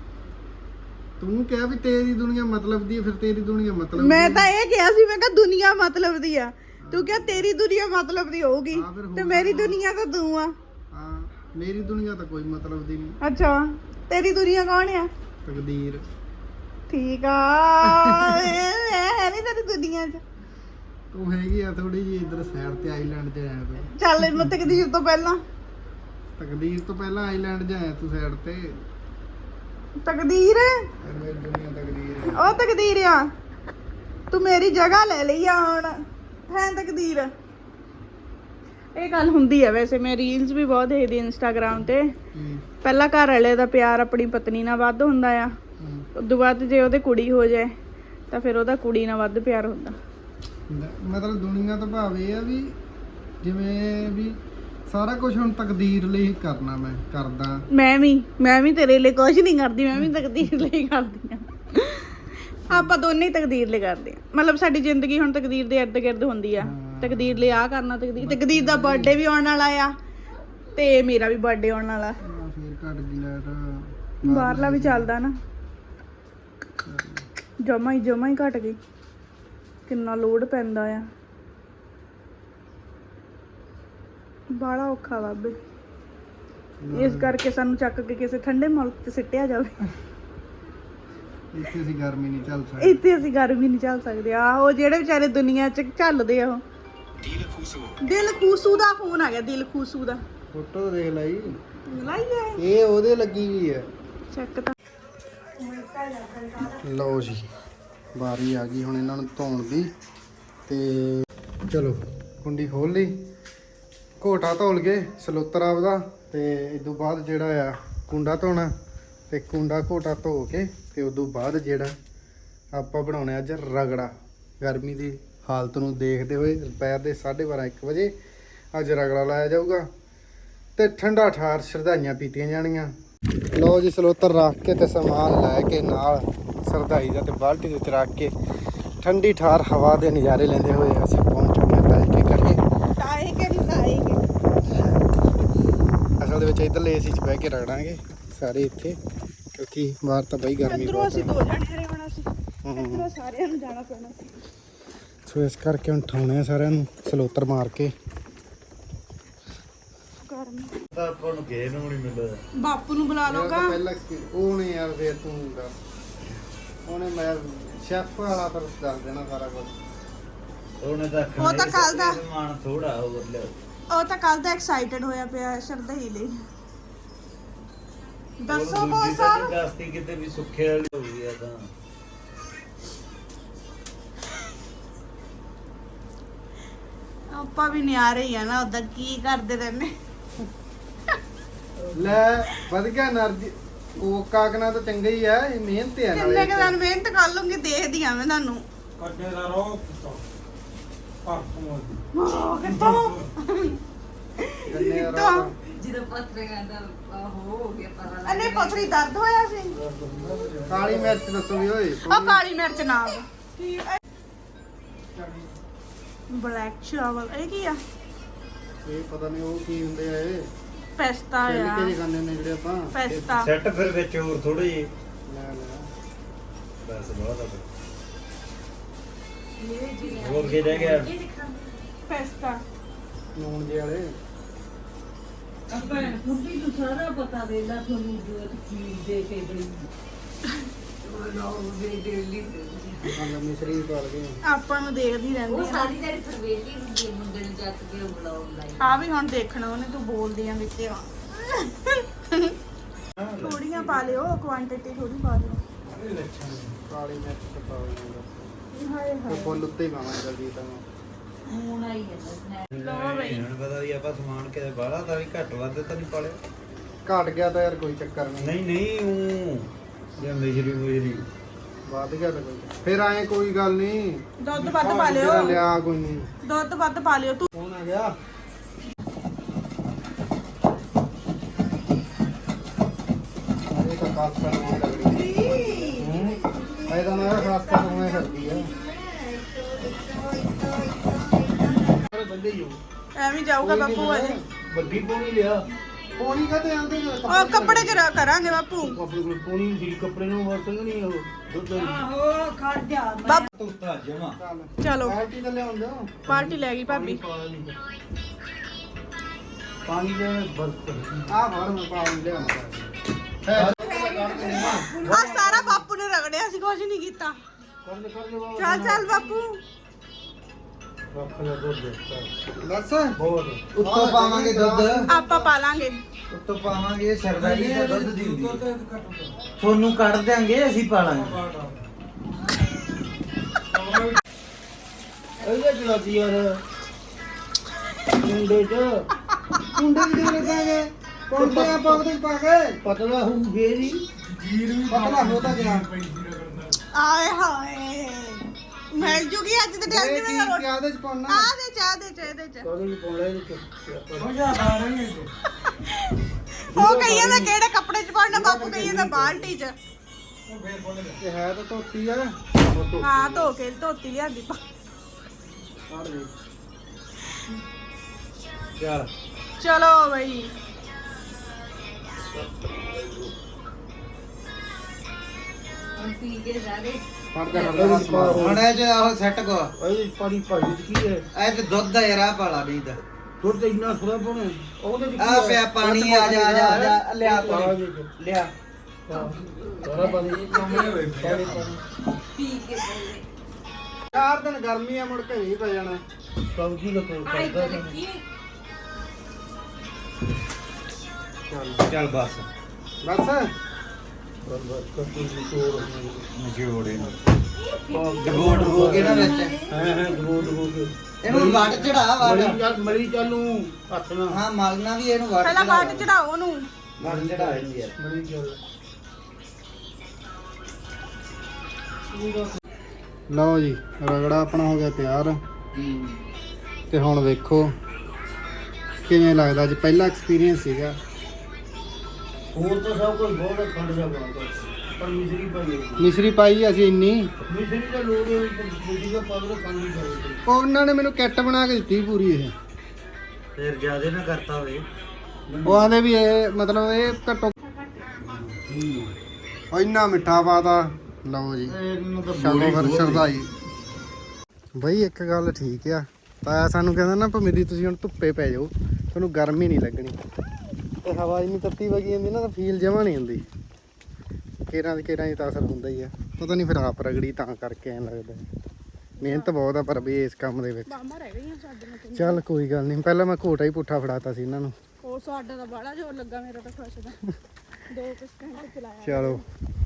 ਤੂੰ ਕਿਹਾ ਵੀ ਤੇਰੀ ਦੁਨੀਆ ਮਤਲਬ ਦੀ ਹੈ ਫਿਰ ਤੇਰੀ ਦੁਨੀਆ ਮਤਲਬ ਮੈਂ ਤਾਂ ਇਹ ਕਿਹਾ ਸੀ ਮੈਂ ਕਿਹਾ ਦੁਨੀਆ ਮਤਲਬ ਦੀ ਆ। ਤੂੰ ਕਿਹਾ ਤੇਰੀ ਦੁਨੀਆ ਮਤਲਬ ਦੀ ਹੋਊਗੀ ਹਾਂ, ਫਿਰ ਤੇ ਹੋਊਗਾ। ਮੇਰੀ ਦੁਨੀਆ ਤਾਂ ਤੂੰ ਆ। ਹਾਂ ਮੇਰੀ ਦੁਨੀਆ ਤਾਂ ਕੋਈ ਮਤਲਬ ਦੀ ਨਹੀਂ। ਅੱਛਾ ਤੇਰੀ ਦੁਨੀਆ ਕੌਣ ਆ? ਤਕਦੀਰ। ਠੀਕ ਆ। ਇਹ ਮੈਂ ਹੈ ਨਹੀਂ ਤੇਰੀ ਦੁਨੀਆ 'ਚ। ਤੂੰ ਹੈਗੀ ਆ ਥੋੜੀ ਜੀ ਇਧਰ ਸਾਈਡ ਤੇ ਆਈਲੈਂਡ ਤੇ ਆਇਆ ਤੂੰ। ਚੱਲ ਮੈਂ ਤਕਦੀਰ ਤੋਂ ਪਹਿਲਾਂ। ਤਕਦੀਰ ਤੋਂ ਪਹਿਲਾਂ ਆਈਲੈਂਡ 'ਚ ਆਇਆ ਤੂੰ ਸਾਈਡ ਤੇ। ਤਕਦੀਰ? ਇਹ ਮੇਰੀ ਦੁਨੀਆ ਤਕਦੀਰ ਹੈ ਉਹ ਤਕਦੀਰ ਆ। ਤੂੰ ਮੇਰੀ ਜਗ੍ਹਾ ਲੈ ਲਈ ਆ ਹੁਣ। ਹੈ ਤਕਦੀਰ? ਇਹ ਗੱਲ ਹੁੰਦੀ ਆ ਵੈਸੇ ਮੈਂ ਰੀਲਸ ਵੀ ਬਹੁਤ ਦੇਖਦੀ ਇੰਸਟਾਗ੍ਰam ਤੇ। ਹੂੰ, ਪਹਿਲਾਂ ਘਰ ਵਾਲੇ ਦਾ ਪਿਆਰ ਆਪਣੀ ਪਤਨੀ ਨਾਲ ਵੱਧ ਹੁੰਦਾ ਆ। ਹੂੰ। ਉਦੋਂ ਬਾਅਦ ਜੇ ਉਹਦੇ ਕੁੜੀ ਹੋ ਜਾਏ ਤਾਂ ਫਿਰ ਉਹਦਾ ਕੁੜੀ ਨਾਲ ਵੱਧ ਪਿਆਰ ਹੁੰਦਾ। ਲ- ਮਤਲਬ ਦੁਨੀਆ ਦਾ ਭਾਵ ਇਹ ਆ ਵੀ ਜਿਵੇਂ ਵੀ ਸਾਰਾ ਕੁਝ ਹੁਣ ਤਕਦੀਰ ਲਈ ਕਰਨਾ ਮੈਂ ਕਰਦਾ। ਮੈਂ ਵੀ ਮੈਂ ਵੀ ਤੇਰੇ ਲਈ ਕੁਝ ਨਹੀਂ ਕਰਦੀ ਮੈਂ ਵੀ ਤਕਦੀਰ ਲਈ ਕਰਦੀ ਆ ਆਪਾਂ ਦੋਨੇ ਹੀ ਤਕਦੀਰ ਲਈ ਕਰਦੇ ਆ ਮਤਲਬ ਸਾਡੀ ਜ਼ਿੰਦਗੀ ਹੁਣ ਤਕਦੀਰ ਦੇ ਇਰਦ ਗਿਰਦ ਹੁੰਦੀ ਆ। ਤਕਦੀਰ ਲਈ ਆ ਕਰਨਾ ਤਕਦੀਰ ਤਕਦੀਰ ਦਾ ਬਰਥਡੇ ਵੀ ਆਉਣ ਵਾਲਾ ਆ ਤੇ ਮੇਰਾ ਵੀ ਬਰਥਡੇ ਆਉਣ ਵਾਲਾ। ਆ ਫਿਰ ਘਟ ਗਈ ਲਾਈਟ ਬਾਹਰਲਾ ਵੀ ਚੱਲਦਾ ਨਾ। ਜਮਾ ਹੀ ਜਮਾ ਹੀ ਘਟ ਗਈ। ਕਿੰਨਾ ਲੋਡ ਪੈਂਦਾ ਆ। ਬਾਲਾ ਔਖਾ ਬਾਬੇ। ਇਸ ਕਰਕੇ ਸਾਨੂੰ ਚੱਕ ਕੇ ਕਿਸੇ ਠੰਡੇ ਮੁਲਕ 'ਚ ਸਿੱਟਿਆ ਜਾਵੇ। ਇੱਥੇ ਅਸੀਂ ਗਰਮੀ ਨਹੀਂ ਚੱਲ ਸਕਦੀ। ਇੱਥੇ ਅਸੀਂ ਗਰਮੀ ਨਹੀਂ ਚੱਲ ਸਕਦੇ। ਆ ਉਹ ਜਿਹੜੇ ਵਿਚਾਰੇ ਦੁਨੀਆ 'ਚ ਝੱਲਦੇ ਆ ਉਹ। ਦਿਲ ਖੂਸੂ ਦਾ ਫੋਨ ਆ ਗਿਆ ਦਿਲ ਖੂਸੂ ਦਾ। ਫੋਟੋ ਦੇਖ ਲਈ। ਲਾਈ ਹੈ ਇਹ। ਉਹਦੇ ਲੱਗੀ ਵੀ ਹੈ ਚੈੱਕ ਤਾਂ। ਲਓ ਜੀ ਵਾਰੀ ਆ ਗਈ ਹੁਣ ਇਹਨਾਂ ਨੂੰ ਧੋਣ ਦੀ। ਤੇ ਚਲੋ ਕੁੰਡੀ ਖੋਲ ਲਈ। ਘੋਟਾ ਧੋਲ ਗਏ, ਸਲੋਤਰ ਆਪਦਾ ਤੇ ਇਸ ਤੋਂ ਬਾਅਦ ਜਿਹੜਾ ਆ ਕੁੰਡਾ ਧੋਣਾ ਤੇ ਕੁੰਡਾ ਘੋਟਾ ਧੋ ਕੇ ਤੇ ਉਸ ਤੋਂ ਬਾਅਦ ਜਿਹੜਾ ਆਪਾਂ ਬਣਾਉਣਾ ਅੱਜ ਰਗੜਾ। ਗਰਮੀ ਦੀ ਹਾਲਤ ਨੂੰ ਦੇਖਦੇ ਹੋਏ ਦੁਪਹਿਰ ਦੇ 12:30 1 ਵਜੇ ਅੱਜ ਰਗੜਾ ਲਾਇਆ ਜਾਊਗਾ ਤੇ ਠੰਡਾ ਠਾਰ ਸ਼ਰਧਾਈਆਂ ਪੀਤੀਆਂ ਜਾਣੀਆਂ। ਲਓ ਜੀ ਸਲੋਤਰ ਰੱਖ ਕੇ ਤੇ ਸਮਾਨ ਲੈ ਕੇ ਨਾਲ ਸਰਦਾਈ ਦਾ ਤੇ ਬਾਲਟੀ ਵਿੱਚ ਰੱਖ ਕੇ ਠੰਡੀ ਠਾਰ ਹਵਾ ਦੇ ਨਜ਼ਾਰੇ ਲੈਂਦੇ ਹੋਏ ਅਸੀਂ ਪਹੁੰਚ ਚੁੱਕੇ ਹਾਂ ਤਾਏ ਕੇ ਕਰੀਏ ਤਾਏ ਕੇ ਨਹੀਂ ਤਾਏ ਕੇ ਅਸਲ ਦੇ ਵਿੱਚ ਇੱਧਰਲੇ ਏਸੀ 'ਚ ਬਹਿ ਕੇ ਰਗੜਾਂਗੇ ਸਾਰੇ ਇੱਥੇ ਕਿਉਂਕਿ ਬਾਹਰ ਤਾਂ ਬਈ ਗਰਮੀ ਅੰਦਰੋਂ ਬਹੁਤ ਅਸੀਂ ਹੈ ਦੋ ਜਣੇ ਰਹਿਣਾ ਸੀ। ਹੂੰ। ਅੰਦਰੋਂ ਸਾਰਿਆਂ ਨੂੰ ਜਾਣਾ ਪੈਣਾ ਸੀ। ਸੋ ਇਸ ਕਰਕੇ ਹੁਣ ਠਾਉਣੇ ਆ ਸਾਰਿਆਂ ਨੂੰ ਸਲੋਤਰ ਮਾਰ ਕੇ। ਗਰਮੀ। ਤਾਂ ਆਪਾਂ ਨੂੰ ਨੂੰ ਨਹੀਂ ਮਿਲਦਾ ਬਾਪੂ ਨੂੰ ਬੁਲਾ ਲਓਗਾ ਪਹਿਲਾ ਉਹ ਨਹੀਂ ਯਾਰ ਫੇਰ ਤੂੰ ਦੱਸ ਉਹਨੇ ਮੈਂ ਸ਼ੈਫ ਵਾਲਾ ਤਾਂ ਦੱਸ ਦੇਣਾ ਸਾਰਾ ਕੁਝ ਉਹਨੇ ਤਾਂ ਉਹ ਤਾਂ ਕੱਲ੍ਹ ਦਾ। ਸਮਾਨ ਥੋੜਾ ਹੋਰ ਲਿਆ ਉਹ ਤਾਂ ਕੱਲ ਦਾ ਐਕਸਾਈਟਡ ਹੋਇਆ ਪਿਆ ਸ਼ਰਦਾ ਲਈ। ਦੱਸੋ ਕੋ ਸਰ? ਦੱਸਤੀ ਕਿਤੇ ਵੀ ਸੁੱਖੇ ਵਾਲੀ ਹੋ ਗਈ ਆ ਤਾਂ। ਆਪਾਂ ਵੀ ਨਿਆਰੇ ਹੀ ਆ ਨਾ ਉਦਾਂ ਕੀ ਕਰਦੇ ਰਹਿੰਦੇ? ਲੈ ਵਧੀਆ એનર્ਜੀ ਉਹ ਕਾਕਨਾ ਤਾਂ ਚੰਗਾ ਹੀ ਆ ਇਹ ਮਿਹਨਤ ਆ ਕਿੰਨੇ ਕੁ ਦਿਨ ਮਿਹਨਤ ਕਰ ਲੂੰਗੀ ਦੇਖਦੀ ਆ ਮੈਂ ਤੁਹਾਨੂੰ। ਕੱਢੇ ਦਾ ਰੋ ਪਰ ਤੋਂ ਹਾਂ ਕਿੱਥੋਂ ਕਿੱਥੋਂ ਜਦੋਂ ਪੱਤਰਿਆਂ ਦਾ ਉਹ ਹੋ ਗਿਆ ਪਤਾ ਅਨੇ ਪਥਰੀ ਦਰਦ ਹੋਇਆ ਸੀ? ਕਾਲੀ ਮਿਰਚ ਦੱਸੋ ਵੀ ਓਏ। ਉਹ ਕਾਲੀ ਮਿਰਚ ਨਾ ਬਲੈਕ ਚਾਵਲ ਇਹ ਕੀ ਆ? ਇਹ ਪਤਾ ਨਹੀਂ ਉਹ ਕੀ ਹੁੰਦੇ ਆ ਇਹ। ਪੈਸਤਾ ਛਿੱਲ ਆ। ਕੇ ਜੇ ਖਾਂਦੇ ਨੇ ਜਿਹੜੇ ਆਪਾਂ। ਪੈਸਤਾ। ਸੈੱਟ ਫਿਰ ਵਿੱਚ ਹੋਰ ਥੋੜੇ ਜਿਹੇ। ਲੈ ਲੈ। ਬਸ ਬਹੁਤ ਆ। ਹੋਰ ਕੀ ਰਹਿ ਗਿਆ? ਪੈਸਤਾ ਨੂਣ ਜੇ ਵਾਲੇ। ਭੈਣ ਕੁੜੀ ਨੂੰ ਸਾਰਾ ਪਤਾ ਦੇਦਾ ਤੁਹਾਨੂੰ ਜੋ ਚੀਜ਼ ਦੇ ਕੇ ਬੜੀ ਉਹ ਲੋ ਦੇ। ਡੇਲੀ ਹਾਂ ਮਿਸਰੀ ਪਾ ਲਗੇ ਆਪਾਂ ਨੂੰ ਦੇਖਦੀ ਉਹ ਰਹਿੰਦੀ ਆ ਸਾਰੀ ਦਿਨ ਸਰਵੇਲੀ ਹੁੰਦੀ ਹੈ, ਮੁੰਡੇ ਨੂੰ ਚੱਕ ਕੇ ਉਹ ਬੁਲਾਉਣ ਲਈ। ਆ ਵੀ ਹੁਣ ਦੇਖਣਾ ਉਹਨੇ ਤੂੰ ਬੋਲਦੀ ਆ ਵਿੱਚ ਆ। ਥੋੜੀਆਂ ਪਾ ਲਿਓ ਕੁਆਂਟੀਟੀ ਥੋੜੀ ਪਾ ਲਿਓ। ਕਾਲੀ ਮਿਰਚ ਹਾਏ। ਤੇ ਫੁੱਲ ਉੱਤੇ ਹੀ ਪਾਵਾਂਗੇ ਜਲਦੀ ਤਾਂ। ਹੁਣ ਆਈ ਜਾਂਦਾ ਲਓ ਬਈ। ਹੁਣ ਪਤਾ ਵੀ ਆਪਾਂ ਸਮਾਨ ਕਿਤੇ ਬਾਹਲਾ ਤਾਂ ਵੀ ਘੱਟ ਵੱਧ ਤਾਂ ਨਹੀਂ ਪਾਲਿਆ। ਘਟ ਗਿਆ ਤਾਂ ਯਾਰ ਕੋਈ ਚੱਕਰ ਨਹੀਂ। ਨਹੀਂ ਨਹੀਂ ਉਹ ਜੇ ਮੇਜਰੀ ਮੇਜਰੀ ਵੱਧ ਗਿਆ ਤਾਂ ਕੋਈ ਫਿਰ ਆਏ ਕੋਈ ਗੱਲ ਨਹੀਂ। ਦੁੱਧ ਵੱਧ ਪਾ ਜਿਹੜਾ ਲਿਓ। ਲਿਆ ਕੋਈ ਨਹੀਂ। ਦੁੱਧ ਵੱਧ ਪਾ ਲਿਓ। ਤੂੰ ਕੌਣ ਆ ਗਿਆ। ਇਹ ਤਾਂ ਖਾਸ ਕਰ ਉਹ ਲੱਗ ਰਹੀ ਹੂੰ। ਇਹ ਤਾਂ ਮੇਰਾ ਖਾਸ ਅਰੇ ਬੰਦੇ ਹੀ ਹੋ। ਐਵੇਂ ਜਾਊਗਾ ਬਾਪੂ ਅਜੇ ਵੱਡੀ ਪੋਣੀ ਲਿਆ। ਪੋਣੀ ਕਾ ਤੇ ਆਂਦੇ ਨੇ? ਉਹ ਕੱਪੜੇ ਚ ਰ- ਕਰਾਂਗੇ ਬਾਪੂ। ਆਪਣੇ ਕੋਲ ਪੋਣੀ ਸੀ ਕੱਪੜੇ ਨੂੰ ਵਰਤਣ ਨਹੀਂ ਉਹ ਦੁੱਧ ਆਹੋ ਖੜ ਜਾ ਬਾਪੂ ਤੁੱਤਾ ਜਮਾ। ਚਲੋ। ਪਾਰਟੀ ਤਾਂ ਲਿਆਉਣ ਦਿਓ। ਪਾਰਟੀ ਲੈ ਗਈ ਭਾਬੀ। ਪਾਣੀ ਦੇ ਬਰਫ ਆ ਫੜ ਮੈਂ ਪਾਉਣ ਲਿਆਉਂਦਾ ਆ ਸਾਰਾ ਬਾਪੂ ਨੇ ਰਗੜਿਆ ਸੀ ਕੁਝ ਨਹੀਂ ਕੀਤਾ। ਕਰ ਲੈ ਕਰ ਲੈ ਬਾਬਾ ਚੱਲ ਚੱਲ ਬਾਪੂ। ਰੱਖ ਲੈ ਦੁੱਧ ਦੇ ਬਸ ਬਹੁਤ ਉੱਤੋਂ ਪਾਵਾਂਗੇ ਦੁੱਧ। ਆਪਾਂ ਪਾ ਲਾਂਗੇ ਉੱਤੋਂ ਪਾਵਾਂਗੇ ਸਰਦਾਰੀ ਦਾ ਦੁੱਧ ਦਿੰਦੀ ਤੁਹਾਨੂੰ ਕੱਢ ਦਿਆਂਗੇ ਅਸੀਂ ਪਾਲਾਂਗੇ। ਇਹਦੇ ਚਲਾਤੀ ਯਾਰ। ਮੁੰਡੇ ਚ। ਕੁੰਡੇ ਵੀ ਦੇ ਲੱਗਾਂਗੇ ਕੁੰਡੇ ਆ ਪਗਦੇ ਪਾ ਕੇ। ਪਤਲਾ ਹੋਊ ਫੇਰ ਹੀ। ਪਤਲਾ ਹੋ ਤਾਂ ਗਿਆ। ਆਏ ਹਾਏ। ਮਿਲ ਜੂਗੀ ਅੱਜ ਤੇ ਇਹ ਜਿਵੇਂ ਕੀ ਦਾ ਰੋਟੀ। ਦੇ ਚ ਪਾਉਣਾ? ਆ ਦੇ ਚਾਹ ਦੇ ਚਾਹ ਦੇ ਚਾਹ। ਕਦੋਂ ਵੀ ਪਾਉਣਾ ਇਹਦੇ ਚ? ਉਹ ਕਈਆਂ ਦਾ ਕਿਹੜੇ ਕੱਪੜੇ ਚ ਪਾਉਣਾ ਬਾਪੂ ਕਈਆਂ ਦਾ ਬਾਲਟੀ ਚ। ਇਹ ਹੈ ਤਾਂ ਧੋਤੀ ਆ। ਹਾਂ ਧੋ ਕੇ ਧੋਤੀ ਲਿਆਂਦੀ ਪਾ ਦੇ ਚੱਲ। ਚਲੋ ਬਈ। ਪੀ ਕੇ ਜਾ ਮਾਰ ਹੁਣ ਇਹ ਚ ਆਹ ਸੈੱਟ ਕੋ। ਇਹਦੀ ਪਾਣੀ ਭਾਜੀ ਚ ਕੀ ਹੈ? ਇਹ ਚ ਦੁੱਧ ਆ ਯਾਰ ਆ ਪਾਲਾ ਨਹੀਂ ਤਾਂ। ਦੁੱਧ ਇੰਨਾ ਥੋੜਾ ਪਾਉਣਾ ਉਹਦੇ ਚ ਕੀ ਆ ਪਿਆ ਪਾਣੀ ਆ ਜਾ ਆ ਜਾ, ਆ ਜਾ ਲਿਆ ਪਾਣੀ। ਲਿਆ। ਸਾਰਾ ਪਾਣੀ। ਕੰਮੇ ਹੋਏ ਪਾਣੀ ਪੀ ਕੇ ਚਾਰ ਦਿਨ ਗਰਮੀ ਆ ਮੁੜ ਕੇ ਨਹੀਂ ਪੈ ਜਾਣਾ। ਕੌਜੀ ਲੋ ਆਈ ਤਾਂ ਲੱਗੀ ਚੱਲ ਬਸ। ਬਸ। ਜੋੜੇ ਡਬੋ ਡਬੋ ਕੇ ਨਾ ਵਿੱਚ ਹਾਂ ਹਾਂ ਗਰੋਡ ਹੋ ਕੇ ਇਹਨੂੰ ਵਾਟ ਚੜਾ ਮਲੀ ਵਾਟ ਚੱਲ ਮਲੀ ਚਾਲੂ ਹੱਥ ਨਾਲ ਹਾਂ ਮਲਣਾ ਵੀ ਇਹਨੂੰ ਵਾਟ ਪਹਿਲਾਂ ਬਾਟ ਚੜਾਓ ਉਹਨੂੰ। ਵਾਟ ਚੜਾ ਯਾਰ ਮਲੀ ਚੱਲ ਲਓ ਜੀ, ਰਗੜਾ ਆਪਣਾ ਹੋ ਗਿਆ ਤਿਆਰ। ਤੇ ਹੁਣ ਵੇਖੋ, ਕਿਵੇਂ ਲੱਗਦਾ ਜੀ? ਪਹਿਲਾ ਐਕਸਪੀਰੀਅੰਸ ਸੀਗਾ। ਹੋਰ ਤਾਂ ਸਭ ਕੁਝ ਬਹੁਤ ਹੈ, ਖੰਡ ਜਾ ਬਣਾਉਂਦਾ ਪਰ ਮਿਸਰੀ ਭਾਈ ਹੈ। ਮਿਸਰੀ ਪਾਈ ਅਸੀਂ ਇੰਨੀ? ਮਿਸਰੀ ਦਾ ਲੋੜ ਹੈ ਮਿਸਰੀ ਦਾ ਪਾਵਰ ਖੰਡ ਨਹੀਂ ਪਾਉਂਦੇ ਉਹਨਾਂ ਨੇ ਮੈਨੂੰ ਕਿੱਟ ਬਣਾ ਕੇ ਦਿੱਤੀ ਪੂਰੀ ਇਹ। ਫਿਰ ਜਿਆਦੇ ਨਾ ਕਰਤਾ ਹੋਵੇ। ਉਹ ਆਂਦੇ ਵੀ ਇਹ ਮਤਲਬ ਇਹ ਘੱਟੋ ਉਹ ਇੰਨਾ ਮਿੱਠਾ ਪਾਤਾ। ਲਓ ਜੀ ਇਹਨਾਂ ਦਾ ਚਲੋ ਫਿਰ ਸਰਦਾਈ ਬਈ ਇੱਕ ਗੱਲ ਠੀਕ ਆ। ਤਾਇਆ ਸਾਨੂੰ ਕਹਿੰਦਾ ਨਾ ਭਮੀਦੀ ਤੁਸੀਂ ਹੁਣ ਧੁੱਪੇ ਪੈ ਜਾਓ। ਤੁਹਾਨੂੰ ਗਰਮੀ ਨਹੀਂ ਲੱਗਣੀ। ਤੇ ਹਵਾ ਇੰਨੀ ਤੱਤੀ ਵਗੀ ਜਾਂਦੀ ਨਾ ਤਾਂ ਫੀਲ ਜਮਾ ਨਹੀਂ ਹੁੰਦੀ। ਕੇਰਾਂ ਦੇ ਕੇਰਾਂ ਹੀ ਤਾਂ ਅਸਰ ਹੁੰਦਾ ਹੀ ਆ। ਪਤਾ ਨਹੀਂ ਫਿਰ ਆਪ ਰਗੜੀ ਤਾਂ ਕਰਕੇ ਐਂ ਲੱਗਦਾ। ਮਿਹਨਤ ਬਹੁਤ ਆ ਪਰ ਵੀ ਇਸ ਕੰਮ ਦੇ ਵਿੱਚ। ਰਹਿ ਗਈਆਂ ਚੱਲ ਕੋਈ ਗੱਲ ਨਹੀਂ ਪਹਿਲਾਂ ਮੈਂ ਘੋਟਾ ਹੀ ਪੁੱਠਾ ਫੜਾਤਾ ਸੀ ਇਹਨਾਂ ਨੂੰ। ਉਹ ਸਾਡਾ ਤਾਂ ਬੜਾ ਜ਼ੋਰ ਲੱਗਾ ਮੇਰਾ ਤਾਂ ਖੁਸ਼ ਦਾ। ਦੋ ਕੁ ਘੰਟੇ ਚਲਾਇਆ। ਚਲੋ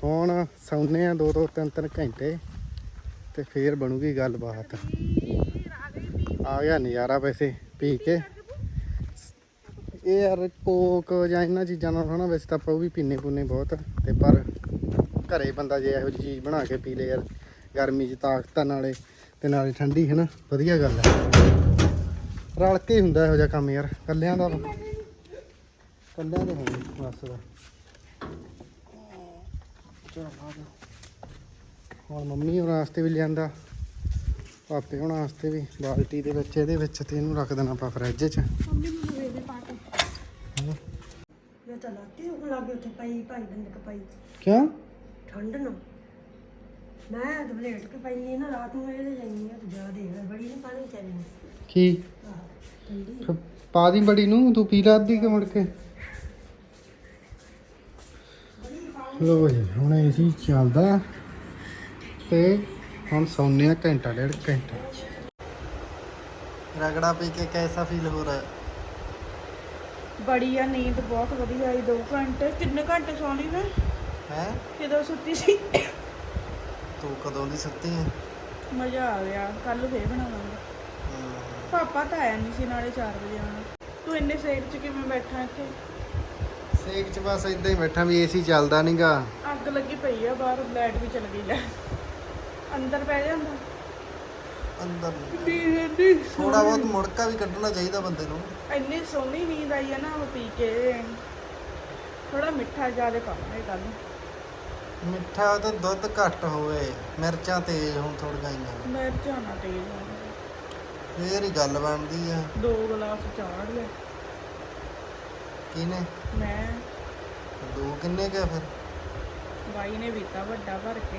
ਹੁਣ ਸੌਂਦੇ ਆ ਦੋ ਦੋ ਤਿੰਨ ਤਿੰਨ ਘੰਟੇ ਤੇ ਫੇਰ ਬਣੂਗੀ ਗੱਲਬਾਤ। ਆ ਗਿਆ ਨਜ਼ਾਰਾ ਵੈਸੇ ਪੀ ਕੇ। ਇਹ ਯਾਰ ਕੋਕ ਜਾਂ ਇਹਨਾਂ ਚੀਜ਼ਾਂ ਨਾਲ ਹਨਾ, ਵੈਸੇ ਤਾਂ ਆਪਾਂ ਉਹ ਵੀ ਪੀਨੇ ਪੂਨੇ ਬਹੁਤ ਤੇ ਪਰ ਘਰੇ ਬੰਦਾ ਜੇ ਇਹੋ ਜਿਹੀ ਚੀਜ਼ ਬਣਾ ਕੇ ਪੀ ਲੇ ਯਾਰ, ਗਰਮੀ 'ਚ ਤਾਕਤਾਂ ਨਾਲੇ ਤੇ ਨਾਲੇ ਠੰਡੀ ਹੈ ਨਾ ਵਧੀਆ ਗੱਲ ਹੈ ਰਲ ਕੇ ਹੀ ਹੁੰਦਾ ਇਹੋ ਜਿਹਾ ਕੰਮ ਯਾਰ ਕੱਲਿਆਂ ਦਾ ਕੱਲਿਆਂ ਦੇ ਹੈ ਬਸ ਦਾ ਚਲ ਆ ਜਾ ਹੁਣ ਮੰਮੀ ਹੋਰਾਂ ਵਾਸਤੇ ਵੀ ਲਿਆਂਦਾ, ਪਾਪੇ ਹੋਰਾਂ ਵਾਸਤੇ ਵੀ, ਬਾਲਟੀ ਦੇ ਵਿੱਚ, ਇਹਦੇ ਵਿੱਚ ਤੇ ਇਹਨੂੰ ਰੱਖ ਦੇਣਾ ਆਪਾਂ ਫਰਿੱਜ 'ਚ। ਮੈਂ ਤਾਂ ਲਾਤੀ ਉਹ ਲੱਗੇ ਉੱਥੇ ਪਈ ਭਾਈ ਬੰਦਕ ਪਈ। ਕਿਉਂ ਠੰਡ ਨੂੰ। ਮੈਂ ਦਬਲੇਟ ਕੇ ਪਈ ਨਹੀਂ ਨਾ ਰਾਤ ਨੂੰ ਇਹਦੇ ਜਾਈ ਆ ਤੇ ਜਾ ਦੇਖ ਲੈ ਬੜੀ ਨੇ ਪਾਣੀ ਚਾਲੀ ਨੇ ਕੀ? ਆਹ ਠੰਡੀ ਫਿਰ ਪਾ ਦੀ ਬੜੀ ਨੂੰ ਤੂੰ ਪੀ ਲਾ ਅੱਧੀ ਕਿ ਮੁੜ ਕੇ। ਲੋ ਜੀ ਹੁਣ ਏਸੀ ਚੱਲਦਾ ਤੇ ਹੁਣ ਸੌਂਨੇ ਆ ਘੰਟਾ ਡੇਢ ਘੰਟਾ। ਰਗੜਾ ਪੀ ਕੇ ਕੈਸਾ ਫੀਲ ਹੋ ਰਿਹਾ? ਬੜੀ ਆ ਨੀਂਦ ਬਹੁਤ ਵਧੀਆ ਆਈ 2 ਘੰਟੇ। ਕਿੰਨੇ ਘੰਟੇ ਸੌਂ ਲਈ ਮੈਂ? ਹੈ? ਕਿਦੋਂ ਸੁੱਤੀ ਸੀ? ਤੂੰ ਕਦੋਂ ਦੀ ਸੁੱਤੀ ਹੈ ਮਜ਼ਾ ਆ ਗਿਆ ਕੱਲ ਫੇਰ ਬਣਾਵਾਂਗੇ। ਪਾਪਾ ਤਾਂ ਆਇਆ ਨਹੀਂ ਸੀ ਨਾਲੇ 4 ਵਜੇ ਆਉਣਾ। ਤੂੰ ਇੰਨੇ ਸੇਕ 'ਚ ਕਿਵੇਂ ਬੈਠਾ ਇੱਥੇ? ਸੇਕ ਚ ਬਸ ਇਦਾਂ ਹੀ ਬੈਠਾ ਵੀ ਏਸੀ ਚੱਲਦਾ ਨਹੀਂਗਾ ਅੱਗ ਲੱਗੀ ਪਈ ਆ ਬਾਹਰ ਲਾਈਟ ਵੀ ਚਲ ਗਈ ਲੈ। ਅੰਦਰ ਪੈ ਜਾਂਦਾ? ਅੰਦਰ ਨੀਂਦ ਇੰਨੀ ਥੋੜਾ ਬਹੁਤ ਮੁੜਕਾ ਵੀ ਕੱਢਣਾ ਚਾਹੀਦਾ ਬੰਦੇ ਨੂੰ। ਇੰਨੀ ਸੋਹਣੀ ਨੀਂਦ ਆਈ ਆ ਨਾ ਉਹ ਪੀ ਕੇ। ਥੋੜਾ ਮਿੱਠਾ ਜ਼ਿਆਦਾ ਪਾਵਾਂਗੇ ਕੱਲ ਮਿੱਠਾ ਤਾਂ ਦੁੱਧ ਘੱਟ ਹੋਵੇ ਮਿਰਚਾਂ ਤੇਜ਼ ਹੁਣ ਥੋੜੀਆਂ ਆਈਆਂ ਮਿਰਚਾਂ ਨਾ ਤੇਜ਼ ਹੋਣ। ਫੇਰ ਹੀ ਗੱਲ ਬਣਦੀ ਆ। ਦੋ ਗਲਾਸ ਚਾੜ ਲੈ। ਕਿਹਨੇ? ਮੈਂ। ਦੋ ਕਿੰਨੇ ਕੁ ਫਿਰ? ਬਾਈ ਨੇ ਪੀਤਾ ਵੱਡਾ ਭਰ ਕੇ।